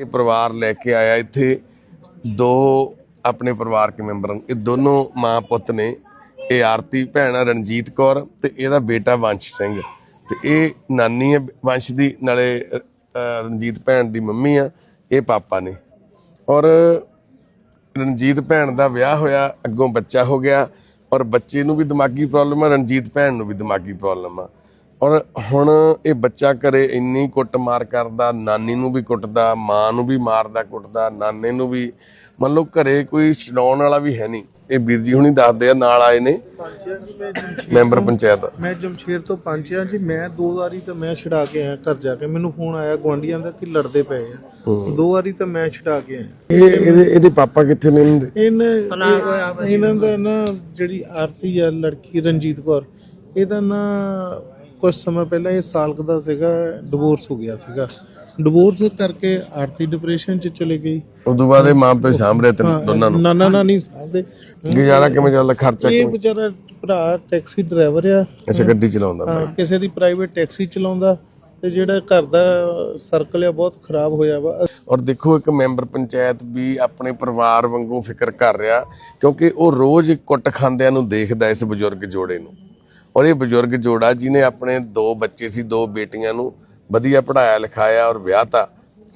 ਇਹ ਪਰਿਵਾਰ ਲੈ ਕੇ ਆਇਆ ਇੱਥੇ। ਦੋ ਆਪਣੇ ਪਰਿਵਾਰਕ ਮੈਂਬਰ ਇਹ ਦੋਨੋਂ ਮਾਂ ਪੁੱਤ ਨੇ। ਇਹ ਆਰਤੀ ਭੈਣ ਆ, ਰਣਜੀਤ ਕੌਰ ਤੇ ਇਹਦਾ ਬੇਟਾ ਵੰਸ਼ ਸਿੰਘ। ਤੇ ਇਹ ਨਾਨੀ ਹੈ, ਵੰਸ਼ ਦੀ, ਨਾਲੇ ਰਣਜੀਤ ਭੈਣ ਦੀ ਮੰਮੀ ਆ, ਇਹ ਪਾਪਾ ਨੇ। ਔਰ ਰਣਜੀਤ ਭੈਣ ਦਾ ਵਿਆਹ ਹੋਇਆ, ਅੱਗੋਂ ਬੱਚਾ ਹੋ ਗਿਆ। ਔਰ ਬੱਚੇ ਨੂੰ ਵੀ ਦਿਮਾਗੀ ਪ੍ਰੋਬਲਮ ਆ, ਰਣਜੀਤ ਭੈਣ ਨੂੰ ਵੀ ਦਿਮਾਗੀ ਪ੍ਰੋਬਲਮ ਆ। ਔਰ ਹੁਣ ਇਹ ਬੱਚਾ ਘਰੇ ਇੰਨੀ ਕੁੱਟਮਾਰ ਕਰਦਾ ਨਾਨੀ ਨੂੰ ਵੀ ਕੁੱਟਦਾ ਮਾਂ ਨੂੰ ਵੀ ਮਾਰਦਾ ਕੁੱਟਦਾ ਨਾਨੇ ਨੂੰ ਵੀ। ਮੰਨ ਲਓ ਘਰੇ ਕੋਈ ਛਡਾਉਣ ਵਾਲਾ ਵੀ ਹੈ ਨਹੀਂ। ਇਹ ਵੀਰ ਜੀ ਹੁਣੀ ਦੱਸਦੇ ਆ ਨਾਲ ਆਏ ਨੇ। ਮੈਂਬਰ ਪੰਚਾਇਤ। ਮੈਂ ਜਮਸ਼ੇਰ ਤੋਂ ਪੰਚਿਆਂ ਜੀ ਮੈਂ ਦੋ ਵਾਰੀ ਤਾਂ ਮੈਂ ਛਡਾ ਕੇ ਆਇਆ ਘਰ ਜਾ ਕੇ। ਮੈਨੂੰ ਫੋਨ ਆਇਆ ਗਵਾਂਡੀਆਂ ਦਾ ਕਿ ਲੜਦੇ ਪਏ ਆ। ਦੋ ਵਾਰੀ ਤਾਂ ਮੈਂ ਛਡਾ ਕੇ ਆਇਆ। ਇਹ ਇਹਦੇ ਇਹਦੇ ਪਾਪਾ ਕਿੱਥੇ ਨੇ ਇਹਨਾਂ ਦਾ ਨਾ ਜਿਹੜੀ ਆਰਤੀ ਆ ਲੜਕੀ ਰਣਜੀਤ ਕੌਰ ਇਹਦਾ ਨਾ ਕੁਝ ਸਮਾਂ ਪਹਿਲਾਂ ਇਹ ਸਾਲ ਕੁ ਦਾ ਸੀਗਾ ਡਿਵੋਰਸ ਹੋ ਗਿਆ ਸੀਗਾ। ਡਿਵੋਰਸ ਕਰਕੇ ਆਰਤੀ ਡਿਪਰੈਸ਼ਨ ਚ ਚਲੇ ਗਈ। ਉਦੋਂ ਬਾਅਦ ਇਹ ਮਾਂ ਪਿਓ ਸਾਂਭ ਰਹੇ ਤੇ ਦੋਨਾਂ ਨੂੰ। ਨਾਨਾ ਨਾਨੀ ਸਾਹਦੇ ਗੁਜ਼ਾਰਾ ਕਿਵੇਂ ਚੱਲਦਾ? ਖਰਚਾ ਇਹ ਕਿਵੇਂ? ਵਿਚਾਰਾ ਭਰਾ ਟੈਕਸੀ ਡਰਾਈਵਰ ਆ। ਅੱਛਾ ਗੱਡੀ ਚਲਾਉਂਦਾ ਹਾਂ, ਕਿਸੇ ਦੀ ਪ੍ਰਾਈਵੇਟ ਟੈਕਸੀ ਚਲਾਉਂਦਾ ਤੇ ਜਿਹੜਾ ਘਰ ਦਾ ਸਰਕਲ ਆ ਬਹੁਤ ਖਰਾਬ ਹੋਇਆ ਵਾ। ਔਰ ਦੇਖੋ ਇੱਕ ਮੈਂਬਰ ਪੰਚਾਇਤ ਵੀ ਆਪਣੇ ਪਰਿਵਾਰ ਵਾਂਗੂ ਫਿਕਰ ਕਰ ਰਿਹਾ ਕਿਉਂਕਿ ਉਹ ਰੋਜ਼ ਕੁੱਟ ਖਾਂਦਿਆਂ ਨੂੰ ਦੇਖਦਾ ਇਸ ਬਜ਼ੁਰਗ ਜੋੜੇ ਨੂੰ। ਔਰ ਇਹ ਬਜ਼ੁਰਗ ਜੋੜਾ ਜਿਹਨੇ ਆਪਣੇ ਦੋ ਬੱਚੇ ਸੀ, ਦੋ ਬੇਟੀਆਂ ਨੂੰ ਵਧੀਆ ਪੜਾਇਆ ਲਿਖਾਇਆ ਔਰ ਵਿਆਹਤਾ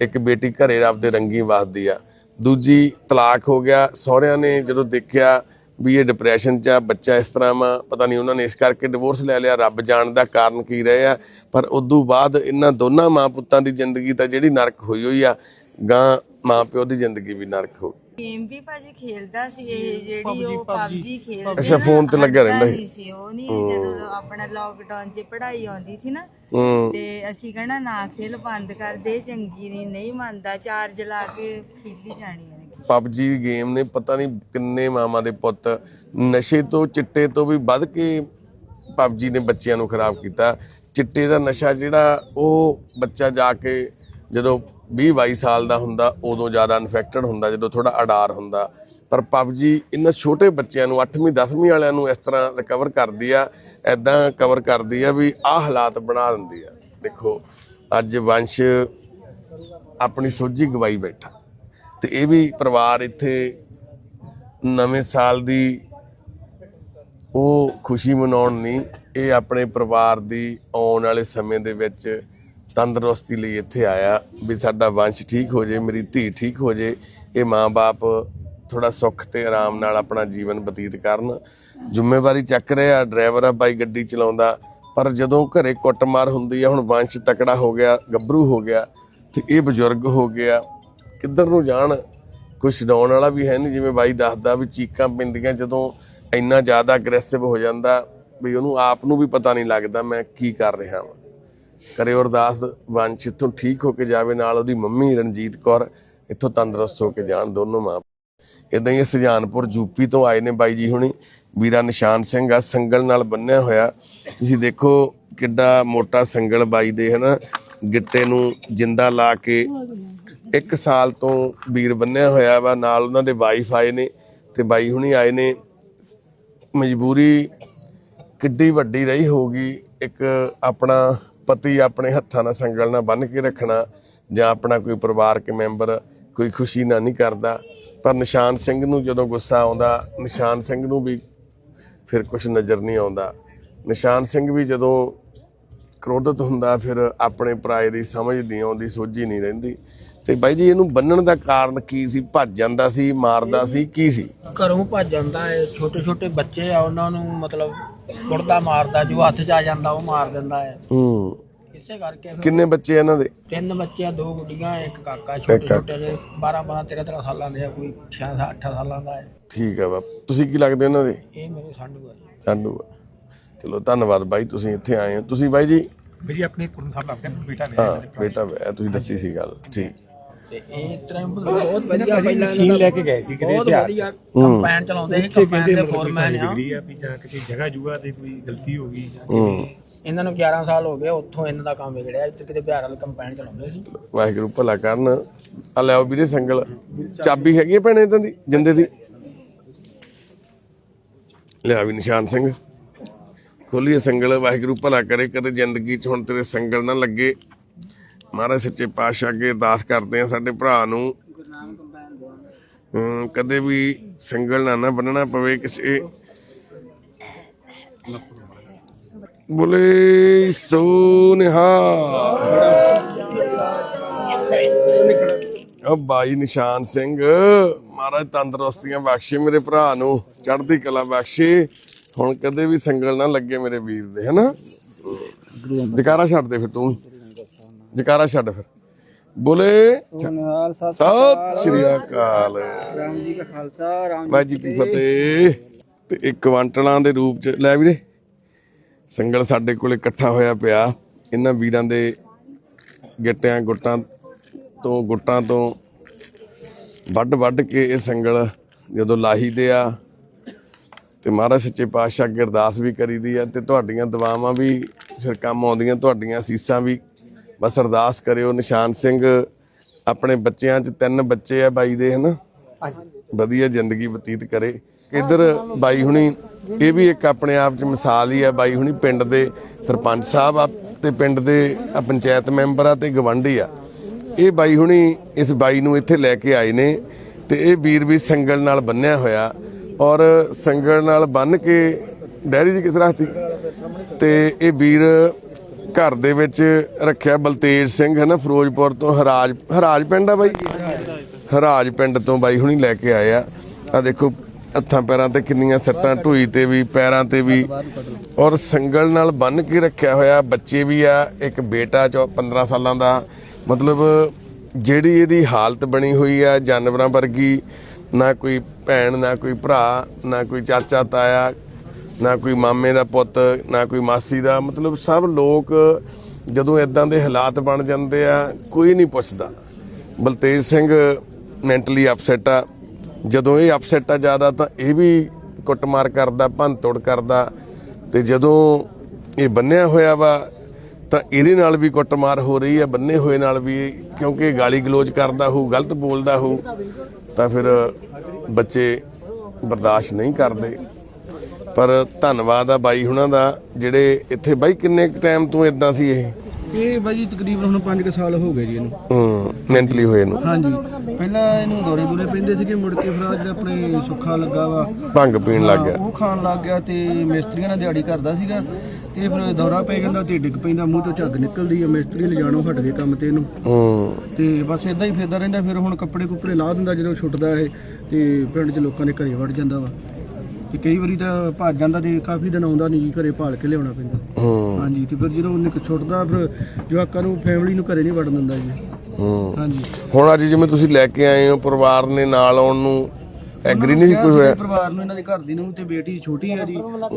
ਇੱਕ ਬੇਟੀ ਘਰੇ ਆਪਦੇ ਰੰਗੀ ਵਸਦੀ ਆ। ਦੂਜੀ ਤਲਾਕ ਹੋ ਗਿਆ, ਸਹੁਰਿਆਂ ਨੇ ਜਦੋਂ ਦੇਖਿਆ ਵੀ ਇਹ ਡਿਪਰੈਸ਼ਨ 'ਚ ਆ, ਬੱਚਾ ਇਸ ਤਰ੍ਹਾਂ ਵਾ, ਪਤਾ ਨਹੀਂ ਉਹਨਾਂ ਨੇ ਇਸ ਕਰਕੇ ਡਿਵੋਰਸ ਲੈ ਲਿਆ, ਰੱਬ ਜਾਣਦਾ ਕਾਰਨ ਕੀ ਰਹੇ ਆ, ਪਰ ਉਦੋਂ ਬਾਅਦ ਇਹਨਾਂ ਦੋਨਾਂ ਮਾਂ ਪੁੱਤਾਂ ਦੀ ਜ਼ਿੰਦਗੀ ਤਾਂ ਜਿਹੜੀ ਨਰਕ ਹੋਈ ਹੋਈ ਆ, ਗਾਂ ਮਾਂ ਪਿਓ ਦੀ ਜ਼ਿੰਦਗੀ ਵੀ ਨਰਕ ਹੋ ਗਈ। ਗੇਮ ਵੀ ਭਾਜੀ ਖੇਲਦਾ ਸੀ ਇਹ ਜਿਹੜੀ ਉਹ ਪਬਜੀ ਖੇਲਦੇ ਅੱਛਾ, ਫੋਨ ਤੇ ਲੱਗਿਆ ਹਟਦਾ ਰਹਿੰਦਾ ਸੀ। ਉਹ ਨਹੀਂ ਜਦੋਂ ਆਪਣਾ ਲੋਕਡਾਊਨ 'ਚ ਪੜ੍ਹਾਈ ਆਉਂਦੀ ਸੀ ਨਾ ਤੇ ਅਸੀਂ ਕਹਿਣਾ ਨਾ ਖੇਲ ਬੰਦ ਕਰ ਦੇ ਚੰਗੀ ਨਹੀਂ ਨਹੀਂ ਮੰਨਦਾ ਚਾਰਜ ਲਾ ਕੇ ਖੇਡੀ ਜਾਣੀ ਹੈ। ਪਬਜੀ ਗੇਮ ਨੇ ਪਤਾ ਨਹੀਂ ਕਿੰਨੇ ਮਾਮਾ ਦੇ ਪੁੱਤ ਨਸ਼ੇ ਤੋਂ ਚਿੱਟੇ ਤੋਂ ਵੀ ਵੱਧ ਕੇ ਪਬਜੀ ਨੇ ਬੱਚਿਆਂ ਨੂੰ ਖਰਾਬ ਕੀਤਾ। ਚਿੱਟੇ ਦਾ ਨਸ਼ਾ ਜਿਹੜਾ ਉਹ ਬੱਚਾ ਜਾ ਕੇ ਜਦੋਂ 20 22 ਸਾਲ ਦਾ ਹੁੰਦਾ, ਉਦੋਂ ਜ਼ਿਆਦਾ ਇਨਫੈਕਟਡ ਹੁੰਦਾ, ਜਦੋਂ ਥੋੜਾ ਅਡਾਰ ਹੁੰਦਾ। ਪਰ ਪਬਜੀ ਇਹਨਾਂ ਛੋਟੇ ਬੱਚਿਆਂ ਨੂੰ 8ਵੀਂ 10ਵੀਂ ਵਾਲਿਆਂ ਨੂੰ ਇਸ ਤਰ੍ਹਾਂ ਰਿਕਵਰ ਕਰਦੀ ਆ ਐਦਾਂ ਕਵਰ ਕਰਦੀ ਆ ਵੀ ਆਹ ਹਾਲਾਤ ਬਣਾ ਦਿੰਦੀ ਆ। ਦੇਖੋ, ਅੱਜ ਵੰਸ਼ ਆਪਣੀ ਸੋਝੀ ਗਵਾਈ ਬੈਠਾ। ਤੇ ਇਹ ਵੀ ਪਰਿਵਾਰ ਇੱਥੇ ਨਵੇਂ ਸਾਲ ਦੀ ਉਹ ਖੁਸ਼ੀ ਮਨਾਉਣ ਨਹੀਂ, ਇਹ ਆਪਣੇ ਪਰਿਵਾਰ ਦੀ ਆਉਣ ਵਾਲੇ ਸਮੇਂ ਦੇ ਵਿੱਚ ਤੰਦਰੁਸਤੀ ਲਈ ਇੱਥੇ ਆਇਆ ਵੀ ਸਾਡਾ ਵੰਸ਼ ਠੀਕ ਹੋ ਜੇ, ਮੇਰੀ ਧੀ ਠੀਕ ਹੋ ਜੇ, ਇਹ ਮਾਂ-ਬਾਪ ਥੋੜਾ ਸੁੱਖ ਤੇ ਆਰਾਮ ਨਾਲ ਆਪਣਾ ਜੀਵਨ ਬਤੀਤ ਕਰਨ। ਜ਼ਿੰਮੇਵਾਰੀ ਚੱਕ ਰਿਹਾ, ਡਰਾਈਵਰ ਆ, ਬਾਈ ਗੱਡੀ ਚਲਾਉਂਦਾ, ਪਰ ਜਦੋਂ ਘਰੇ ਕੁੱਟਮਾਰ ਹੁੰਦੀ ਆ, ਹੁਣ ਵੰਸ਼ ਤਕੜਾ ਹੋ ਗਿਆ, ਗੱਭਰੂ ਹੋ ਗਿਆ, ਤੇ ਇਹ ਬਜ਼ੁਰਗ ਹੋ ਗਿਆ, ਕਿੱਧਰ ਨੂੰ ਜਾਣ? ਕੋਈ ਛਡਾਉਣ ਵਾਲਾ ਵੀ ਹੈ ਨਹੀਂ, ਜਿਵੇਂ ਬਾਈ ਦੱਸਦਾ ਵੀ ਚੀਕਾਂ ਪੈਂਦੀਆਂ ਜਦੋਂ ਇੰਨਾ ਜ਼ਿਆਦਾ ਅਗਰੈਸਿਵ ਹੋ ਜਾਂਦਾ, ਵੀ ਉਹਨੂੰ ਆਪ ਨੂੰ ਵੀ ਪਤਾ ਨਹੀਂ ਲੱਗਦਾ ਮੈਂ ਕੀ ਕਰ ਰਿਹਾ ਹਾਂ ਕਰੇ ਅਰਦਾਸ ਵੰਸ਼ ਇੱਥੋਂ ਠੀਕ ਹੋ ਕੇ ਜਾਵੇ, ਨਾਲ ਉਹਦੀ ਮੰਮੀ ਰਣਜੀਤ ਕੌਰ, ਇੱਥੋਂ ਤੰਦਰੁਸਤ ਹੋ ਕੇ ਜਾਣ ਦੋਨੋਂ ਮਾਂ ਇਦਾਂ ਹੀ ਸੁਜਾਨਪੁਰ ਯੂਪੀ ਤੋਂ ਆਏ ਨੇ ਬਾਈ ਜੀ ਹੁਣੀ। ਵੀਰਾ ਨਿਸ਼ਾਨ ਸਿੰਘ ਆ, ਸੰਗਲ ਨਾਲ ਬੰਨਿਆ ਹੋਇਆ। ਤੁਸੀਂ ਦੇਖੋ ਕਿੱਡਾ ਮੋਟਾ ਸੰਗਲ ਬਾਈ ਦੇ, ਹਨਾ? ਗਿੱਟੇ ਨੂੰ ਜਿੰਦਾ ਲਾ ਕੇ ਇੱਕ ਸਾਲ ਤੋਂ ਵੀਰ ਬੰਨਿਆ ਹੋਇਆ ਵਾ, ਨਾਲ ਉਹਨਾਂ ਦੇ ਵਾਈਫ ਆਏ ਨੇ ਤੇ ਬਾਈ ਹੁਣੀ ਆਏ ਨੇ। ਮਜਬੂਰੀ ਕਿੱਡੀ ਵੱਡੀ ਰਹੀ ਹੋਗੀ ਇੱਕ ਆਪਣਾ ਪਤੀ ਆਪਣੇ ਹੱਥਾਂ ਨਾਲ ਸੰਗਲ ਨਾਲ ਬੰਨ ਕੇ ਰੱਖਣਾ ਜਾਂ ਆਪਣਾ ਕੋਈ ਪਰਿਵਾਰਕ ਮੈਂਬਰ ਕੋਈ ਖੁਸ਼ੀ ਨਾ ਨਹੀਂ ਕਰਦਾ। ਪਰ ਨਿਸ਼ਾਨ ਸਿੰਘ ਨੂੰ ਜਦੋਂ ਗੁੱਸਾ ਆਉਂਦਾ, ਨਿਸ਼ਾਨ ਸਿੰਘ ਨੂੰ ਵੀ ਫਿਰ ਕੁਝ ਨਜ਼ਰ ਨਹੀਂ ਆਉਂਦਾ। ਨਿਸ਼ਾਨ ਸਿੰਘ ਵੀ ਜਦੋਂ ਕ੍ਰੋਧਿਤ ਹੁੰਦਾ, ਫਿਰ ਆਪਣੇ ਪਰਾਏ ਦੀ ਸਮਝ ਨਹੀਂ ਆਉਂਦੀ, ਸੋਝੀ ਨਹੀਂ ਰਹਿੰਦੀ। ਤੇ ਬਾਈ ਜੀ ਇਹਨੂੰ ਬੰਨਣ ਦਾ ਕਾਰਨ ਕੀ ਸੀ? ਭੱਜ ਜਾਂਦਾ ਸੀ ਮਾਰਦਾ ਸੀ ਕੀ ਸੀ? ਘਰੋਂ ਭੱਜ ਜਾਂਦਾ ਹੈ। ਛੋਟੇ ਛੋਟੇ ਬੱਚੇ ਆ ਉਹਨਾਂ ਨੂੰ ਮਤਲਬ ਕੁੜਦਾ ਮਾਰਦਾ ਜੋ ਹੱਥ 'ਚ ਆ ਜਾਂਦਾ ਉਹ ਮਾਰ ਦਿੰਦਾ ਹੈ। ਹੂੰ। ਇਸੇ ਕਰਕੇ ਫਿਰ ਕਿੰਨੇ ਬੱਚੇ ਇਹਨਾਂ ਦੇ? ਤਿੰਨ ਬੱਚੇ ਆ ਦੋ ਗੁੱਡੀਆਂ ਇੱਕ ਕਾਕਾ। ਛੋਟੇ ਛੋਟੇ ਦੇ 12 12 13 13 ਸਾਲਾਂ ਦੇ ਆ ਕੋਈ 6 8 ਸਾਲਾਂ ਦਾ ਹੈ। ਠੀਕ ਆ ਬਾਪ। ਤੁਸੀਂ ਕੀ ਲੱਗਦੇ ਇਹਨਾਂ ਦੇ? ਇਹ ਮੇਰੇ ਸੰਡੂ ਆ ਜੀ। ਸਾਨੂੰ ਚਲੋ ਧੰਨਵਾਦ ਬਾਈ ਤੁਸੀਂ ਇੱਥੇ ਆਏ ਹੋ। ਤੁਸੀਂ ਬਾਈ ਜੀ? ਮੇਰੀ ਆਪਣੇ ਕੁੜਮ ਸਾਹਿਬ ਲੱਗਦੇ ਨੇ ਬੇਟਾ ਹਾਂ ਬੇਟਾ ਵੈ ਤੁਸੀਂ ਦੱਸੀ ਸੀ ਗੱਲ ਠੀਕ। ਤੇ ਇਹ ਟ੍ਰੈਂਪ ਬਹੁਤ ਵਧੀਆ ਪਹਿਲਾਂ ਮਸ਼ੀਨ ਲੈ ਕੇ ਗਏ ਸੀ ਕਿਤੇ ਬਹੁਤ ਵਧੀਆ ਕੰਪੈਨ ਚਲਾਉਂਦੇ ਸੀ ਕੰਪੈਨ ਦੇ ਫੋਰਮੈਨ ਆ। ਡਿਗਰੀ ਆ ਵੀ ਜਾਂ ਕਿਤੇ ਜਗ੍ਹਾ ਜੁਗਾ ਤੇ ਕੋਈ ਗਲਤੀ ਹੋ ਗਈ ਜਾਂ ਕਿਵੇਂ? ਇਹਨਾਂ ਨੂੰ 11 ਸਾਲ ਹੋ ਗਏ ਉੱਥੋਂ ਇਹਨਾਂ ਦਾ ਕੰਮ ਵਿਗੜਿਆ ਇੱਥੇ ਕਿਤੇ ਬਿਹਾਰ ਵਾਲੇ ਕੰਪੈਨ ਚਲਾਉਂਦੇ ਸੀ। ਵਾਹਿਗੁਰੂ ਭਲਾ ਕਰਨ। ਆ ਲਿਆਓ ਵੀਰੇ ਸੰਗਲ। ਚਾਬੀ ਹੈਗੀ ਆ ਭੈਣੇ ਇਦਾਂ ਦੀ ਜਿੰਦੇ ਦੀ? ਲਿਆ ਵੀ ਨਿਸ਼ਾਨ ਸਿੰਘ। ਖੋਲੀਏ ਸੰਗਲ ਵਾਹਿਗੁਰੂ ਭਲਾ ਕਰੇ ਕਦੇ ਜ਼ਿੰਦਗੀ 'ਚ ਹੁਣ ਤੇਰੇ ਸੰਗਲ ਨਾ ਲੱਗੇ। ਮਹਾਰਾਜ ਸੱਚੇ ਪਾਤਸ਼ਾਹ ਅੱਗੇ ਅਰਦਾਸ ਕਰਦੇ ਆ ਸਾਡੇ ਭਰਾ ਨੂੰ। ਕਦੇ ਵੀ ਸਿੰਗਲ ਨਾ ਨਾ ਬੰਨਣਾ ਪਵੇ ਕਿਸੇ। ਬੋਲੇ ਸੋ ਉਹ ਬਾਈ ਨਿਸ਼ਾਨ ਸਿੰਘ, ਮਹਾਰਾਜ ਤੰਦਰੁਸਤੀਆਂ ਬਖਸ਼ੇ ਮੇਰੇ ਭਰਾ ਨੂੰ, ਚੜ੍ਹਦੀ ਕਲਾ ਬਖਸ਼ੇ। ਹੁਣ ਕਦੇ ਵੀ ਸੰਗਲ ਨਾ ਲੱਗੇ ਮੇਰੇ ਵੀਰ ਦੇ, ਹਨਾ? ਜਕਾਰਾ ਛੱਡ ਦੇ ਫਿਰ ਤੂੰ। ਜਕਾਰਾ ਛੱਡ ਫਿਰ। ਬੋਲੇ। ਸਤਿ ਸ਼੍ਰੀ ਅਕਾਲ। ਰਾਮ ਜੀ ਕਾ ਖਾਲਸਾ ਰਾਮ ਜੀ ਕੀ ਫਤਿਹ। ਤੇ ਇੱਕ ਕੁਆਂਟਲਾਂ ਦੇ ਰੂਪ ਚ ਲੈ ਵੀਰੇ। ਸੰਗਲ ਸਾਡੇ ਕੋਲ ਇਕੱਠਾ ਹੋਇਆ ਪਿਆ। ਇਹਨਾਂ ਵੀਰਾਂ ਦੇ ਗਿੱਟਿਆਂ ਗੁੱਟਾਂ ਤੋਂ ਗੁੱਟਾਂ ਤੋਂ ਵੱਡ ਵੱਡ ਕੇ ਇਹ ਸੰਗਲ ਜਦੋਂ ਲਾਹੀ ਦੇ ਆ ਤੇ ਮਹਾਰਾਜ ਸੱਚੇ ਪਾਤਸ਼ਾਹ ਅਰਦਾਸ ਵੀ ਕਰੀਦੀ ਆ ਤੇ ਤੁਹਾਡੀਆਂ ਦੁਆਵਾਂ ਵੀ ਫਿਰ ਕੰਮ ਆਉਂਦੀਆਂ ਤੁਹਾਡੀਆਂ ਸੀਸਾਂ ਵੀ ਬਸ ਅਰਦਾਸ ਕਰਿਓ ਨਿਸ਼ਾਨ ਸਿੰਘ ਆਪਣੇ ਬੱਚਿਆਂ 'ਚ ਤਿੰਨ ਬੱਚੇ ਆ ਬਾਈ ਦੇ ਹਨਾ? ਵਧੀਆ ਜ਼ਿੰਦਗੀ ਬਤੀਤ ਕਰੇ। ਇਧਰ ਬਾਈ ਹੁਣੀ ਇਹ ਵੀ ਇੱਕ ਆਪਣੇ ਆਪ 'ਚ ਮਿਸਾਲ ਹੀ ਆ ਬਾਈ ਹੁਣੀ ਪਿੰਡ ਦੇ ਸਰਪੰਚ ਸਾਹਿਬ ਆ ਤੇ ਪਿੰਡ ਦੇ ਪੰਚਾਇਤ ਮੈਂਬਰ ਆ ਤੇ ਗਵੰਡੀ ਆ। ਇਹ ਬਾਈ ਹੁਣੀ ਇਸ ਬਾਈ ਨੂੰ ਇੱਥੇ ਲੈ ਕੇ ਆਏ ਨੇ ਤੇ ਇਹ ਵੀਰ ਵੀ ਸੰਗਲ ਨਾਲ ਬੰਨਿਆ ਹੋਇਆ ਔਰ ਸੰਗਲ ਨਾਲ ਬੰਨ ਕੇ ਡੈਰੀ ਜੀ ਕਿਸ ਰੱਖਤੀ ਤੇ ਇਹ ਵੀਰ ਘਰ ਦੇ ਵਿੱਚ ਰੱਖਿਆ ਬਲਤੇਜ ਸਿੰਘ ਹੈ ਨਾ ਫਿਰੋਜ਼ਪੁਰ ਤੋਂ ਹਰਾਜ ਹਰਾਜ ਪਿੰਡ ਆ ਬਾਈ? ਹਰਾਜ ਪਿੰਡ ਤੋਂ ਬਾਈ ਹੁਣੀ ਲੈ ਕੇ ਆਏ ਆ। ਆ ਦੇਖੋ, ਹੱਥਾਂ ਪੈਰਾਂ ਤੇ ਕਿੰਨੀਆਂ ਸੱਟਾਂ, ਢੋਈ ਤੇ ਵੀ, ਪੈਰਾਂ ਤੇ ਵੀ। ਔਰ ਸੰਗਲ ਨਾਲ ਬੰਨ ਕੇ ਰੱਖਿਆ ਹੋਇਆ ਬੱਚੇ ਵੀ ਆ, ਇੱਕ ਬੇਟਾ ਚੋ 15 ਸਾਲਾਂ ਦਾ। ਮਤਲਬ ਜਿਹੜੀ ਇਹਦੀ ਹਾਲਤ ਬਣੀ ਹੋਈ ਆ, ਜਾਨਵਰਾਂ ਵਰਗੀ, ਨਾ ਕੋਈ ਭੈਣ, ਨਾ ਕੋਈ ਭਰਾ, ਨਾ ਕੋਈ ਚਾਚਾ, ਤਾਇਆ ਨਾ ਕੋਈ ਮਾਮੇ ਦਾ ਪੁੱਤ, ਨਾ ਕੋਈ ਮਾਸੀ ਦਾ, ਮਤਲਬ ਸਭ ਲੋਕ ਜਦੋਂ ਇਦਾਂ ਦੇ ਹਾਲਾਤ ਬਣ ਜਾਂਦੇ ਆ, ਕੋਈ ਨਹੀਂ ਪੁੱਛਦਾ। ਬਲਤੇਜ ਸਿੰਘ ਮੈਂਟਲੀ ਅਪਸੈਟ ਆ। ਜਦੋਂ ਇਹ ਅਪਸੈਟ ਆ ਜ਼ਿਆਦਾ ਤਾਂ ਇਹ ਵੀ ਕੁੱਟਮਾਰ ਕਰਦਾ ਭੰਨ ਤੋੜ ਕਰਦਾ। ਤੇ ਜਦੋਂ ਇਹ ਬੰਨਿਆ ਹੋਇਆ ਵਾ, ਤਾਂ ਇਹਦੇ ਨਾਲ ਵੀ ਕੁੱਟਮਾਰ ਹੋ ਰਹੀ ਆ, ਬੰਨੇ ਹੋਏ ਨਾਲ ਵੀ, ਕਿਉਂਕਿ ਗਾਲੀ ਗਲੋਚ ਕਰਦਾ ਹੋਊ, ਗਲਤ ਬੋਲਦਾ ਹੋਊ, ਤਾਂ ਫਿਰ ਬੱਚੇ ਬਰਦਾਸ਼ਤ ਨਹੀਂ ਕਰਦੇ। ਪਰ ਧੰਨਵਾਦ ਆ ਬਾਈ ਹੁਣਾਂ ਦਾ ਜਿਹੜੇ ਇੱਥੇ ਬਾਈ ਕਿੰਨੇ ਟਾਈਮ ਤੋਂ ਇਦਾਂ ਸੀ ਇਹ? ਇਹ ਬਾਜੀ ਤਕਰੀਬਨ ਹੁਣ 5 ਸਾਲ ਹੋ ਗਏ ਜੀ ਇਹਨੂੰ। ਹੂੰ ਮੈਂਟਲੀ ਹੋਏ ਨੂੰ। ਹਾਂਜੀ। ਪਹਿਲਾਂ ਇਹਨੂੰ ਦੌਰੇ ਦੂਰੇ ਪੈਂਦੇ ਸੀਗੇ ਮੁੜ ਕੇ ਫਿਰ ਆਹ ਜਿਹੜਾ ਆਪਣੇ ਸੁੱਖਾ ਲੱਗਾ ਵਾ। ਭੰਗ ਪੀਣ ਲੱਗ ਗਿਆ। ਉਹ ਖਾਣ ਲੱਗ ਗਿਆ ਤੇ ਮਿਸਤਰੀਆਂ ਨਾਲ ਦਿਹਾੜੀ ਕਰਦਾ ਸੀਗਾ। ਤੇ ਫਿਰ ਦੌਰਾ ਪੈ ਜਾਂਦਾ ਤੇ ਡਿੱਗ ਪੈਂਦਾ ਮੂੰਹ ਤੋਂ ਝੱਗ ਨਿਕਲਦੀ ਆ ਮਿਸਤਰੀ ਲਿਜਾਣੋਂ ਹਟ ਗਏ ਕੰਮ ਤੇ ਇਹਨੂੰ। ਹੂੰ। ਤੇ ਬਸ ਇਦਾਂ ਹੀ ਫਿਰਦਾ ਰਹਿੰਦਾ ਫਿਰ ਹੁਣ ਕੱਪੜੇ ਕੁੱਪੜੇ ਲਾ ਦਿੰਦਾ ਜਦੋਂ ਛੁੱਟਦਾ ਇਹ ਤੇ ਪਿੰਡ 'ਚ ਲੋਕਾਂ ਦੇ ਘਰੇ ਵੜ ਜਾਂਦਾ ਵਾ। ਤੇ ਕਈ ਵਾਰੀ ਤਾਂ ਭੱਜ ਜਾਂਦਾ ਤੇ ਕਾਫੀ ਦਿਨ ਆਉਂਦਾ ਨਹੀਂ ਜੀ ਘਰੇ ਭਾਲ ਕੇ ਲਿਆਉਣਾ ਪੈਂਦਾ। ਹੂੰ। ਹਾਂਜੀ ਤੇ ਫਿਰ ਜਦੋਂ ਉਹਨੇ ਛੁੱਟਦਾ ਫਿਰ ਜਵਾਕਾਂ ਨੂੰ ਫੈਮਿਲੀ ਨੂੰ ਘਰੇ ਨਹੀਂ ਵੜਨ ਦਿੰਦਾ ਜੀ। ਹੂੰ। ਹਾਂਜੀ। ਹੁਣ ਅੱਜ ਜਿਵੇਂ ਤੁਸੀਂ ਲੈ ਕੇ ਆਏ ਹੋ ਪਰਿਵਾਰ ਨੇ ਨਾਲ ਆਉਣ ਨੂੰ ਐਗਰੀ ਨਹੀਂ ਸੀ ਕੋਈ ਹੋਇਆ? ਪਰਿਵਾਰ ਨੂੰ ਇਹਨਾਂ ਦੇ ਘਰ ਦੀ ਨੂੰ ਤੇ ਬੇਟੀ ਛੋਟੀ ਹੈ ਜੀ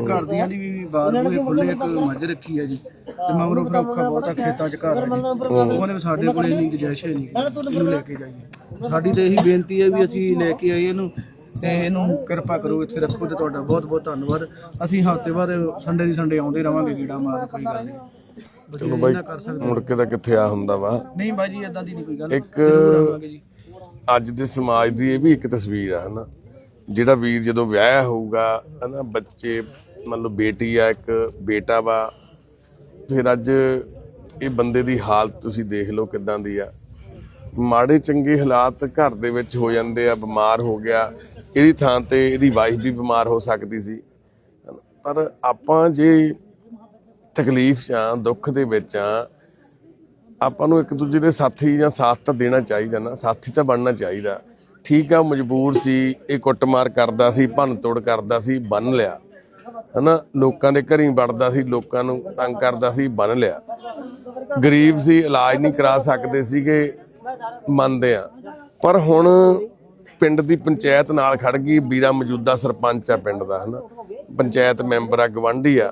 ਘਰ ਦੀਆਂ ਦੀ ਵੀ ਬਾਹਰ ਨੂੰ ਖੁੱਲੇ ਇੱਕ ਮੱਝ ਰੱਖੀ ਹੈ ਜੀ। ਤੇ ਮਗਰੋਂ ਫਿਰ ਔਖਾ ਬਹੁਤਾ ਖੇਤਾਂ 'ਚ ਘਰ ਹੈ ਜੀ। ਉਹਨੇ ਵੀ ਸਾਡੇ ਕੋਲੇ ਨਹੀਂ ਗੁਜਾਇਸ਼ ਹੈ ਨਹੀਂ ਲੈ ਕੇ ਜਾਈਏ। ਸਾਡੀ ਤੇ ਇਹੀ ਬੇਨਤੀ ਹੈ ਵੀ ਅਸੀਂ ਲੈ ਕੇ ਆਏ ਇਹਨੂੰ। ਤੇ ਇਹਨੂੰ ਕਿਰਪਾ ਕਰੋ ਇੱਥੇ ਰੱਖੋ ਤੇ ਤੁਹਾਡਾ ਬਹੁਤ ਬਹੁਤ ਧੰਨਵਾਦ। ਅਸੀਂ ਹਫ਼ਤੇ ਬਾਅਦ ਸੰਡੇ ਦੀ ਸੰਡੇ ਆਉਂਦੇ ਰਵਾਂਗੇ ਕੀੜਾ ਮਾਰ ਕੋਈ ਗੱਲ ਨਹੀਂ। ਚਲੋ ਬਾਈ ਮੁੜ ਕੇ ਤਾਂ ਕਿੱਥੇ ਆ ਹੁੰਦਾ ਵਾ। ਨਹੀਂ ਬਾਈ ਜੀ ਇਦਾਂ ਦੀ ਨਹੀਂ ਕੋਈ ਗੱਲ। ਇੱਕ ਅੱਜ ਦੇ ਸਮਾਜ ਦੀ ਇਹ ਵੀ ਇੱਕ ਤਸਵੀਰ ਆ ਹਨਾ। ਜਿਹੜਾ ਵੀਰ ਜਦੋਂ ਵਿਆਹਿਆ ਹੋਊਗਾ ਹਨਾ ਬੱਚੇ ਮੰਨ ਲਓ ਬੇਟੀ ਆ ਇੱਕ ਬੇਟਾ ਵਾ ਫਿਰ ਅੱਜ ਇਹ ਬੰਦੇ ਦੀ ਹਾਲਤ ਤੁਸੀਂ ਦੇਖ ਲਓ ਕਿਦਾਂ ਦੀ ਆ। ਮਾੜੇ ਚੰਗੇ ਹਾਲਾਤ ਘਰ ਦੇ ਵਿੱਚ ਹੋ ਜਾਂਦੇ ਆ ਬਿਮਾਰ ਹੋ ਗਿਆ ਇਹਦੀ ਥਾਂ ਤੇ ਇਹਦੀ ਵਾਈਫ ਵੀ ਬਿਮਾਰ ਹੋ ਸਕਦੀ ਸੀ। ਪਰ ਆਪਾਂ ਜੇ ਤਕਲੀਫ 'ਚ ਦੁੱਖ ਦੇ ਵਿੱਚ ਆ ਆਪਾਂ ਨੂੰ ਇੱਕ ਦੂਜੇ ਦੇ ਸਾਥੀ ਜਾਂ ਸਾਥ ਤਾਂ ਦੇਣਾ ਚਾਹੀਦਾ ਨਾ, ਸਾਥੀ ਤਾਂ ਬਣਨਾ ਚਾਹੀਦਾ। ਠੀਕ ਆ, ਮਜਬੂਰ ਸੀ, ਇਹ ਕੁੱਟਮਾਰ ਕਰਦਾ ਸੀ, ਭੰਨ ਤੋੜ ਕਰਦਾ ਸੀ, ਬੰਨ ਲਿਆ। ਹਨਾ, ਲੋਕਾਂ ਦੇ ਘਰੀ ਵੜਦਾ ਸੀ, ਲੋਕਾਂ ਨੂੰ ਤੰਗ ਕਰਦਾ ਸੀ, ਬੰਨ ਲਿਆ। ਗਰੀਬ ਸੀ, ਇਲਾਜ ਨਹੀਂ ਕਰਾ ਸਕਦੇ ਸੀਗੇ, ਮੰਨਦੇ ਆ। ਪਰ ਹੁਣ ਪਿੰਡ ਦੀ ਪੰਚਾਇਤ ਨਾਲ ਖੜ ਗਈ, ਵੀਰਾ ਮੌਜੂਦਾ ਸਰਪੰਚ ਆ ਪਿੰਡ ਦਾ, ਹਨਾ? ਪੰਚਾਇਤ ਮੈਂਬਰ ਆ ਗਵੰਡੀ ਆ।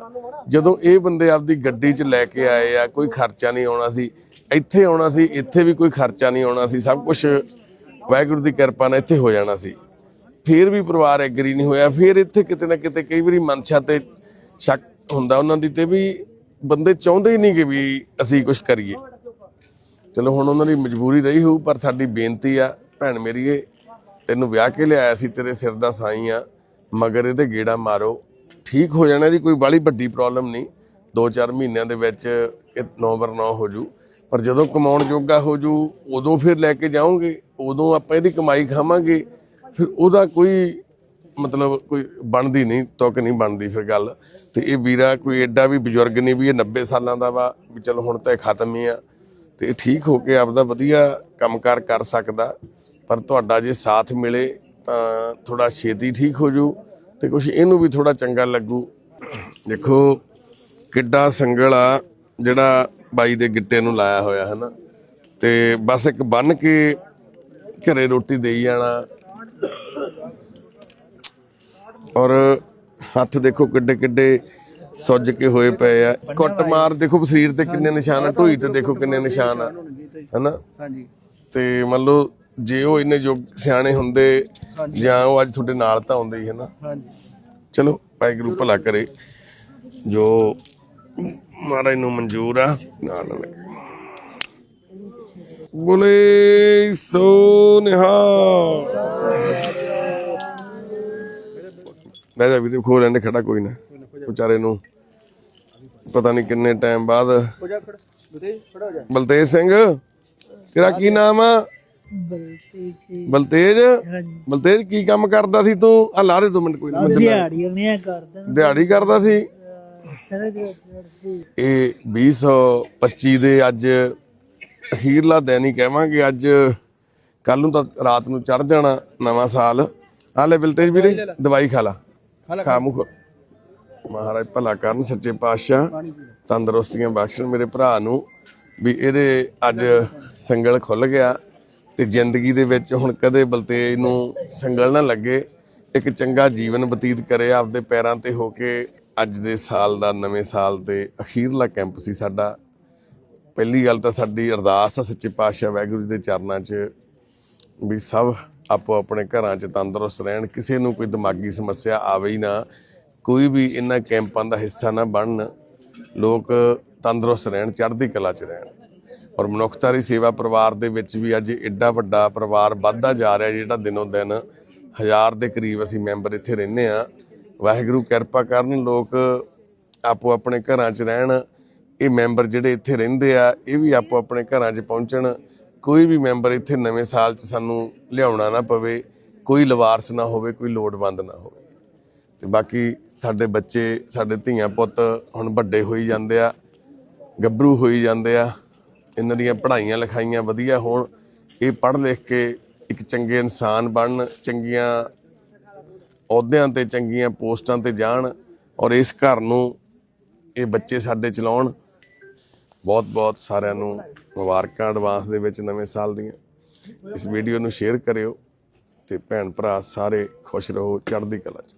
ਜਦੋਂ ਇਹ ਬੰਦੇ ਆਪਦੀ ਗੱਡੀ 'ਚ ਲੈ ਕੇ ਆਏ ਆ, ਕੋਈ ਖਰਚਾ ਨਹੀਂ ਆਉਣਾ ਸੀ, ਇੱਥੇ ਆਉਣਾ ਸੀ, ਇੱਥੇ ਵੀ ਕੋਈ ਖਰਚਾ ਨਹੀਂ ਆਉਣਾ ਸੀ, ਸਭ ਕੁਝ ਵਾਹਿਗੁਰੂ ਦੀ ਕਿਰਪਾ ਨਾਲ ਇੱਥੇ ਹੋ ਜਾਣਾ ਸੀ। ਫਿਰ ਵੀ ਪਰਿਵਾਰ ਐਗਰੀ ਨਹੀਂ ਹੋਇਆ, ਫਿਰ ਇੱਥੇ ਕਿਤੇ ਨਾ ਕਿਤੇ ਕਈ ਵਾਰੀ ਮਨਸ਼ਾ ਤੇ ਸ਼ੱਕ ਹੁੰਦਾ ਉਹਨਾਂ ਦੀ ਤੇ ਵੀ ਬੰਦੇ ਚਾਹੁੰਦੇ ਹੀ ਨਹੀਂ ਕਿ ਵੀ ਅਸੀਂ ਕੁਝ ਕਰੀਏ। ਚਲੋ ਹੁਣ ਉਹਨਾਂ ਦੀ ਮਜਬੂਰੀ ਰਹੀ ਹੋਊ, ਪਰ ਸਾਡੀ ਬੇਨਤੀ ਆ, ਭੈਣ ਮੇਰੀਏ ਤੈਨੂੰ ਵਿਆਹ ਕੇ ਲਿਆਇਆ ਸੀ, ਤੇਰੇ ਸਿਰ ਦਾ ਸਾਈ ਆ, ਮਗਰ ਇਹਦੇ ਗੇੜਾ ਮਾਰੋ। ਠੀਕ ਹੋ ਜਾਣਾ ਦੀ ਕੋਈ ਬਾਲੀ ਵੱਡੀ ਪ੍ਰੋਬਲਮ ਨਹੀਂ। 2-4 ਮਹੀਨਿਆਂ ਦੇ ਵਿੱਚ ਇਹ ਨੰਬਰ 9 ਹੋ ਜੂ। ਪਰ ਜਦੋਂ ਕਮਾਉਣ ਜੋਗਾ ਹੋ ਜੂ, ਉਦੋਂ ਫਿਰ ਲੈ ਕੇ ਜਾਓਗੇ, ਉਦੋਂ ਆਪਾਂ ਇਹਦੀ ਕਮਾਈ ਖਾਵਾਂਗੇ। ਫਿਰ ਉਹਦਾ ਕੋਈ ਮਤਲਬ ਕੋਈ ਬਣਦੀ ਨਹੀਂ, ਤੁਕ ਨਹੀਂ ਬਣਦੀ ਫਿਰ ਗੱਲ। ਤੇ ਇਹ ਵੀਰਾ ਕੋਈ ਐਡਾ ਵੀ ਬਜ਼ੁਰਗ ਨਹੀਂ ਵੀ ਇਹ 90 ਸਾਲਾਂ ਦਾ ਵਾ, ਵੀ ਚਲੋ ਹੁਣ ਤਾਂ ਇਹ ਖਤਮ ਹੀ ਆ। ਤੇ ਇਹ ਠੀਕ ਹੋ ਕੇ ਆਪਦਾ ਵਧੀਆ ਕੰਮਕਾਰ ਕਰ ਸਕਦਾ। ਪਰ ਤੁਹਾਡਾ ਜੇ ਸਾਥ ਮਿਲੇ ਤਾਂ ਥੋੜਾ ਛੇਤੀ ਠੀਕ ਹੋ ਜੂ ਤੇ ਕੁਝ ਇਹਨੂੰ ਵੀ ਥੋੜਾ ਚੰਗਾ ਲੱਗੂ। ਦੇਖੋ ਕਿੱਡਾ ਸੰਗਲ ਆ ਜਿਹੜਾ ਬਾਈ ਦੇ ਗਿੱਟੇ ਨੂੰ ਲਾਇਆ ਹੋਇਆ ਹੈ ਨਾ ਤੇ ਬਸ ਇੱਕ ਬੰਨ ਕੇ ਘਰੇ ਰੋਟੀ ਦੇਈ ਜਾਣਾ। ਔਰ ਹੱਥ ਦੇਖੋ ਕਿੱਡੇ ਕਿੱਡੇ ਸੁੱਜ ਕੇ ਹੋਏ ਪਏ ਆ। ਕੁੱਟ ਮਾਰ ਦੇਖੋ ਸਰੀਰ ਤੇ ਕਿੰਨੇ ਨਿਸ਼ਾਨ ਆ ਢੋਈ ਤੇ ਦੇਖੋ ਕਿੰਨੇ ਨਿਸ਼ਾਨ ਆ ਹਨਾ? ਹਾਂਜੀ। ਤੇ ਮੰਨ ਲਓ ਜੇ ਉਹ ਇੰਨੇ ਯੋਗ ਸਿਆਣੇ ਹੁੰਦੇ ਜਾਂ ਉਹ ਅੱਜ ਤੁਹਾਡੇ ਨਾਲ ਤਾਂ ਹੁੰਦੇ ਹੀ ਹਨਾ ਹਾਂਜੀ। ਚਲੋ ਵਾਹਿਗੁਰੂ ਭਲਾ ਕਰੇ। ਜੋ ਮਹਾਰਾਜ ਨੂੰ ਮਨਜ਼ੂਰ ਆ ਨਾਲ ਲੱਗੇ। ਬੋਲੇ ਸੋ ਨਿਹਾਲ। ਲੈ ਜਾ ਵੀਰੇ ਖੋ ਲੈਂਦੇ ਖੜਾ ਕੋਈ ਨਾ। ਵਿਚਾਰੇ ਨੂੰ ਪਤਾ ਨਹੀਂ ਕਿੰਨੇ ਟਾਈਮ ਬਾਅਦ। ਹੋ ਜਾ ਹੋ ਜਾ। ਬਲਤੇਜ ਸਿੰਘ ਤੇਰਾ ਕੀ ਨਾਮ ਆ? ਬਲਤੇਜ। ਬਲਤੇਜ? ਕੀ ਕੰਮ ਕਰਦਾ ਸੀ ਤੂੰ? ਆ ਲਾਰੇ ਦੋ ਮਿੰਟ ਕੋਈ ਨਾ ਦਿਹਾੜੀ ਉਹਨੇ ਕਰਦਾ ਦਿਹਾੜੀ ਕਰਦਾ ਸੀ? ਇਹ 2025 ਦੇ ਅੱਜ ਅਖੀਰਲਾ ਦਿਨ ਹੀ ਕਹਾਂਗੇ ਅੱਜ ਕੱਲ ਨੂੰ ਤਾਂ ਰਾਤ ਨੂੰ ਚੜ ਜਾਣਾ ਨਵਾਂ ਸਾਲ। ਆ ਲੈ ਬਿਲਤੇਜ ਵੀਰੇ ਦਵਾਈ ਖਾ ਲਾ। ਖਾ ਮੁਖ ਮਹਾਰਾਜ ਭਲਾ ਕਰਨ ਸੱਚੇ ਪਾਤਸ਼ਾਹ। ਤੰਦਰੁਸਤੀਆਂ ਬਖਸ਼ਣ ਮੇਰੇ ਭਰਾ ਨੂੰ ਵੀ ਇਹਦੇ ਅੱਜ ਸੰਗਲ ਖੁੱਲ ਗਿਆ। ਤੇ ਜ਼ਿੰਦਗੀ ਦੇ ਵਿੱਚ ਹੁਣ ਕਦੇ ਬਲਤੇਜ ਨੂੰ ਸੰਗਲ ਨਾ ਲੱਗੇ, ਇੱਕ ਚੰਗਾ ਜੀਵਨ ਬਤੀਤ ਕਰੇ, ਆਪਦੇ ਪੈਰਾਂ ਤੇ ਹੋ ਕੇ ਅੱਜ ਦੇ ਸਾਲ ਦਾ, ਨਵੇਂ ਸਾਲ ਦੇ ਅਖੀਰਲਾ ਕੈਂਪ ਸੀ ਸਾਡਾ। ਪਹਿਲੀ ਗੱਲ ਤਾਂ ਸਾਡੀ ਅਰਦਾਸ ਆ ਸੱਚੇ ਪਾਤਸ਼ਾਹ ਵਾਹਿਗੁਰੂ ਜੀ ਦੇ ਚਰਨਾਂ 'ਚ ਵੀ ਸਭ ਆਪੋ ਆਪਣੇ ਘਰਾਂ 'ਚ ਤੰਦਰੁਸਤ ਰਹਿਣ, ਕਿਸੇ ਨੂੰ ਕੋਈ ਦਿਮਾਗੀ ਸਮੱਸਿਆ ਆਵੇ ਹੀ ਨਾ, ਕੋਈ ਵੀ ਇਹਨਾਂ ਕੈਂਪਾਂ ਦਾ ਹਿੱਸਾ ਨਾ ਬਣਨ, ਲੋਕ ਤੰਦਰੁਸਤ ਰਹਿਣ, ਚੜ੍ਹਦੀ ਕਲਾ 'ਚ ਰਹਿਣ। ਔਰ ਮਨੁੱਖਤਾ ਦੀ ਸੇਵਾ ਪਰਿਵਾਰ ਦੇ ਵਿੱਚ ਵੀ ਅੱਜ ਐਡਾ ਵੱਡਾ ਪਰਿਵਾਰ ਵੱਧਦਾ ਜਾ ਰਿਹਾ ਜਿਹੜਾ ਦਿਨੋਂ ਦਿਨ ਹਜ਼ਾਰ ਦੇ ਕਰੀਬ ਅਸੀਂ ਮੈਂਬਰ ਇੱਥੇ ਰਹਿੰਦੇ ਆ ਵਾਹਿਗੁਰੂ ਕਿਰਪਾ ਕਰਨ ਲੋਕ ਆਪੋ ਆਪਣੇ ਘਰਾਂ 'ਚ ਰਹਿਣ, ਇਹ ਮੈਂਬਰ ਜਿਹੜੇ ਇੱਥੇ ਰਹਿੰਦੇ ਆ, ਇਹ ਵੀ ਆਪੋ ਆਪਣੇ ਘਰਾਂ 'ਚ ਪਹੁੰਚਣ। ਕੋਈ ਵੀ ਮੈਂਬਰ ਇੱਥੇ ਨਵੇਂ ਸਾਲ 'ਚ ਸਾਨੂੰ ਲਿਆਉਣਾ ਨਾ ਪਵੇ, ਕੋਈ ਲਵਾਰਸ ਨਾ ਹੋਵੇ, ਕੋਈ ਲੋੜਵੰਦ ਨਾ ਹੋਵੇ। ਤੇ ਬਾਕੀ ਸਾਡੇ ਬੱਚੇ, ਸਾਡੇ ਧੀਆਂ ਪੁੱਤ ਹੁਣ ਵੱਡੇ ਹੋਈ ਜਾਂਦੇ ਆ, ਗੱਭਰੂ ਹੋਈ ਜਾਂਦੇ ਆ। ਇਹਨਾਂ ਦੀਆਂ ਪੜ੍ਹਾਈਆਂ ਲਿਖਾਈਆਂ ਵਧੀਆ ਹੋਣ, ਇਹ ਪੜ੍ਹ ਲਿਖ ਕੇ ਇੱਕ ਚੰਗੇ ਇਨਸਾਨ ਬਣਨ, ਚੰਗੀਆਂ ਅਹੁਦਿਆਂ ਤੇ ਚੰਗੀਆਂ ਪੋਸਟਾਂ ਤੇ ਜਾਣ ਔਰ ਇਸ ਘਰ ਨੂੰ ਇਹ ਬੱਚੇ ਸਾਡੇ ਚਲਾਉਣ। ਬਹੁਤ ਬਹੁਤ ਸਾਰਿਆਂ ਨੂੰ ਮੁਬਾਰਕਾਂ ਐਡਵਾਂਸ ਦੇ ਵਿੱਚ ਨਵੇਂ ਸਾਲ ਦੀਆਂ। ਇਸ ਵੀਡੀਓ ਨੂੰ ਸ਼ੇਅਰ ਕਰਿਓ ਤੇ ਭੈਣ ਭਰਾ ਸਾਰੇ ਖੁਸ਼ ਰਹੋ ਚੜ੍ਹਦੀ ਕਲਾ ਚ।